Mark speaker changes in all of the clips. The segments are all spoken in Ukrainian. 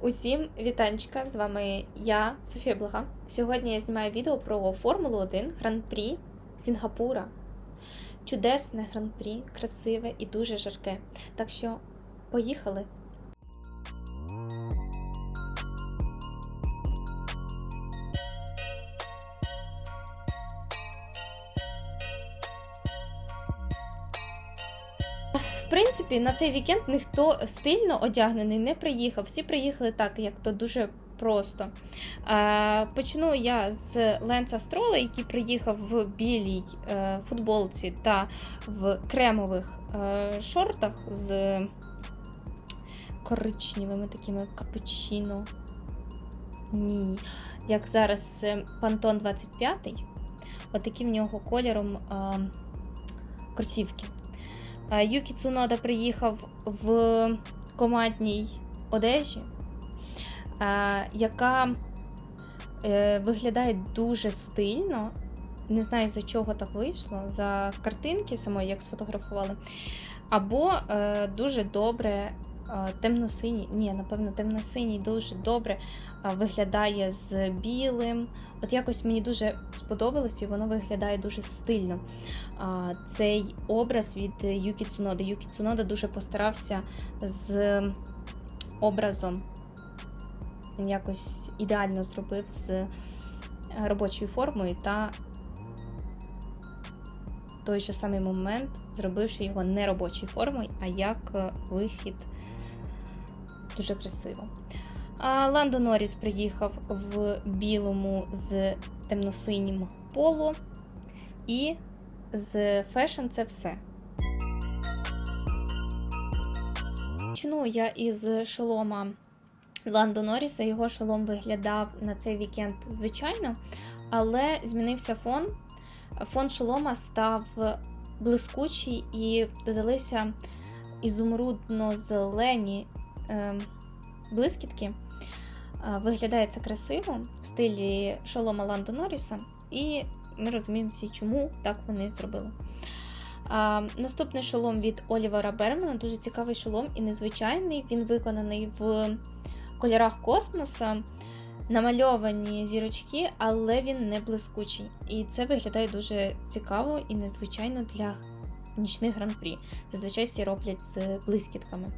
Speaker 1: Усім вітанчика! З вами я, Софія Блага. Сьогодні я знімаю відео про Формулу 1 Гран-прі Сінгапура. Чудесне гран-прі, красиве і дуже жарке. Так що поїхали! В принципі, на цей вікенд ніхто стильно одягнений не приїхав. Всі приїхали так, як то дуже просто. Е, Почну я з Ленца Строла, який приїхав в білій е, футболці та в кремових е, шортах з коричневими такими капучино. Ні. Як зараз е, Pantone 25 Отакі в нього кольором е, кросівки. Е, Юкі Цунода приїхав в командній одежі, е, яка е, виглядає дуже стильно. Не знаю, за чого так вийшло, за картинки самої, як сфотографували. Або дуже добре темно-синій, ні, напевно, темно-синій дуже добре виглядає з білим. От якось мені дуже сподобалось, і воно виглядає дуже стильно. Цей образ від Юкі Цуноди. Юкі Цунода дуже постарався з образом. Він якось ідеально зробив з робочою формою та той же самий момент, зробивши його не робочою формою, а як е, вихід дуже красиво. А Ландо Норріс приїхав в білому з темно-синім поло. І з фешн це все. Почну я із шолома Ландо Норріса. Його шолом виглядав на цей вікенд звичайно, але змінився фон. Фон шолома став блискучий і додалися ізумрудно-зелені е, блискітки. Е, Виглядає це красиво в стилі шолома Ландо Норріса. І ми розуміємо всі, чому так вони зробили. А, Наступний шолом від Олівера Бермана дуже цікавий шолом і незвичайний. Він виконаний в кольорах космоса, намальовані зірочки, але він не блискучий. І це виглядає дуже цікаво і незвичайно для нічних гран-прі. Зазвичай всі роблять з блискітками.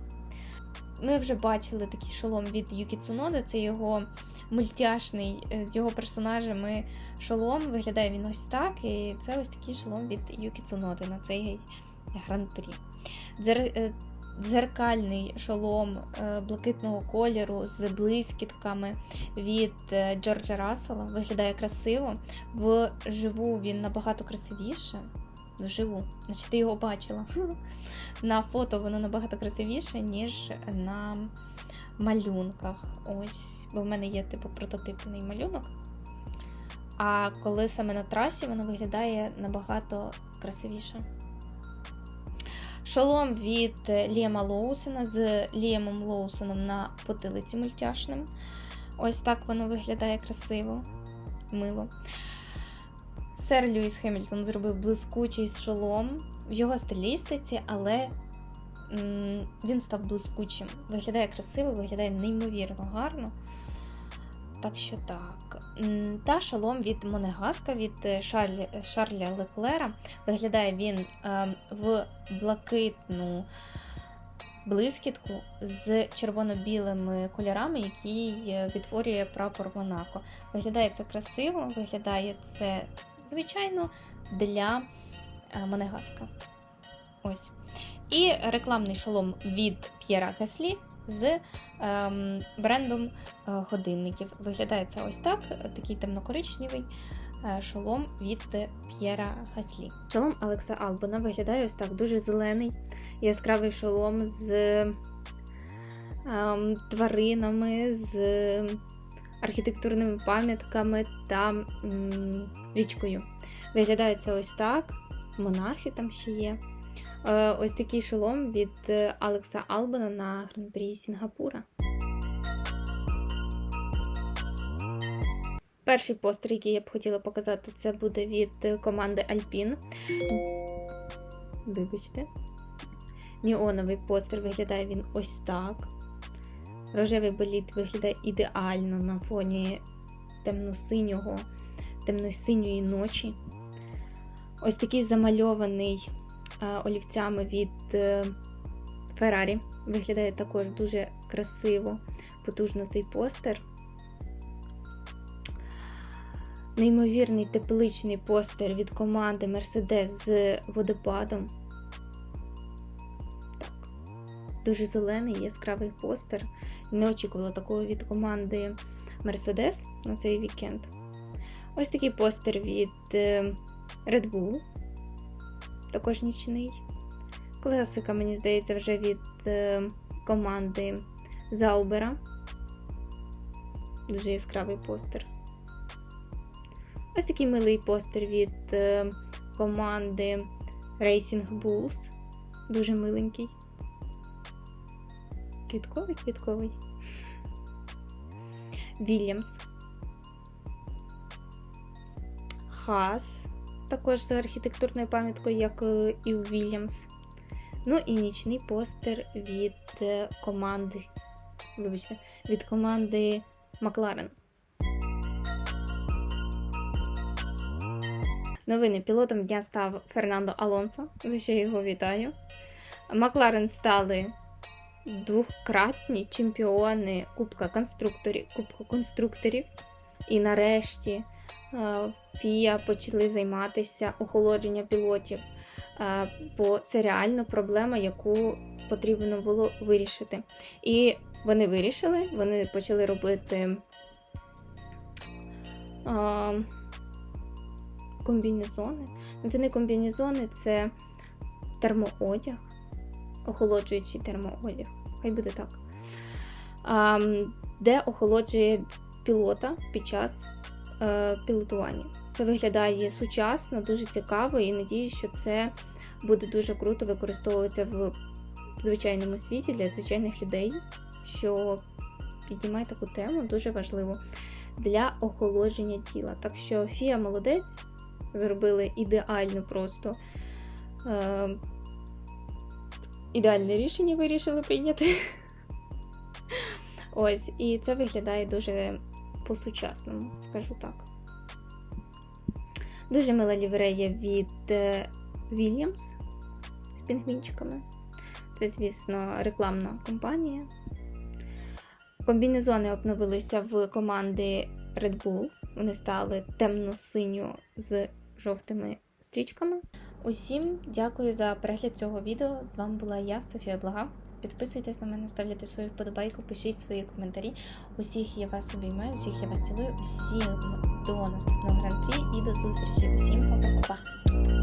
Speaker 1: Ми вже бачили такий шолом від Юкі Цунода, це його мультяшний з його персонажами шолом. Виглядає він ось так. І це ось такий шолом від Юкі Цуноди на цей гран-прі. Дзер... Дзеркальний шолом блакитного кольору з блискітками від Джорджа Рассела. Виглядає красиво. Вживу він набагато красивіше. Вживу, значить, ти його бачила. На фото воно набагато красивіше, ніж на малюнках. Ось, бо в мене є типу прототипний малюнок. А коли саме на трасі воно виглядає набагато красивіше. Шолом від Ліема Лоусена з Ліемом Лоусоном на потилиці мультяшним. Ось так воно виглядає красиво, мило. Сер Льюіс Хемільтон зробив блискучий шолом в його стилістиці, але він став блискучим. Виглядає красиво, виглядає неймовірно гарно. Так що так. Та шолом від Монегаска від Шарлі, Шарля Леклера. Виглядає він е, в блакитну блискітку з червоно-білими кольорами, який відтворює прапор Монако. Виглядає це красиво, виглядає це, звичайно, для Монегаска. Ось. І рекламний шолом від П'єра Кеслі з ем, брендом е, годинників. Виглядає це ось так: такий темнокоричневий е, шолом від П'єра Гаслі. Шолом Алекса Албана виглядає ось так: дуже зелений, яскравий шолом з ем, тваринами, з архітектурними пам'ятками та м, річкою. Виглядає це ось так. Монахи там ще є. Ось такий шолом від Алекса Албана на гран-прі Сінгапура. Перший постер, який я б хотіла показати, це буде від команди Alpine. Вибачте. Неоновий постер виглядає він ось так. Рожевий боліт виглядає ідеально на фоні темно-синього, темно-синьої ночі. Ось такий замальований а, олівцями від е, Ferrari. Виглядає також дуже красиво, потужно цей постер. Неймовірний тепличний постер від команди Mercedes з водопадом. Дуже зелений, яскравий постер. Не очікувала такого від команди Mercedes на цей вікенд. Ось такий постер від е, Red Bull. Також нічний. Класика, мені здається, вже від е, команди Заубера. Дуже яскравий постер. Ось такий милий постер від е, команди Racing Bulls. Дуже миленький. Квітковий, квітковий. Вільямс. Хас. Також з архітектурною пам'яткою, як е, і у Вільямс. Ну і нічний постер від е, команди. Вибачте, від команди Макларен. Новини пілотом дня став Фернандо Алонсо, за що я його вітаю. Макларен стали двократні чемпіони Кубка конструкторів. Кубку конструкторів. І нарешті ФІА почали займатися охолодженням пілотів. Е, Бо це реально проблема, яку потрібно було вирішити. І вони вирішили, вони почали робити а, комбінезони. Ну, це не комбінезони, це термоодяг, охолоджуючий термоодяг. Хай буде так. Де охолоджує пілота під час е, пілотування. Це виглядає сучасно, дуже цікаво, і надію, що це буде дуже круто використовуватися в звичайному світі для звичайних людей, що піднімає таку тему, дуже важливо для охолодження тіла. Так що Фія молодець, зробили ідеально просто. Е, Ідеальне рішення вирішили прийняти. Ось, і це виглядає дуже по-сучасному, скажу так. Дуже мила ліврея від Williams з пінгвінчиками. Це, звісно, рекламна компанія. Комбінезони обновилися в команди Red Bull. Вони стали темно-синьо з жовтими стрічками. Усім дякую за перегляд цього відео. З вами була я, Софія Блага. Підписуйтесь на мене, ставляйте свою вподобайку, пишіть свої коментарі. Усіх я вас обіймаю, усіх я вас цілую, усім до наступного гран-прі і до зустрічі. Усім па-па-па-па!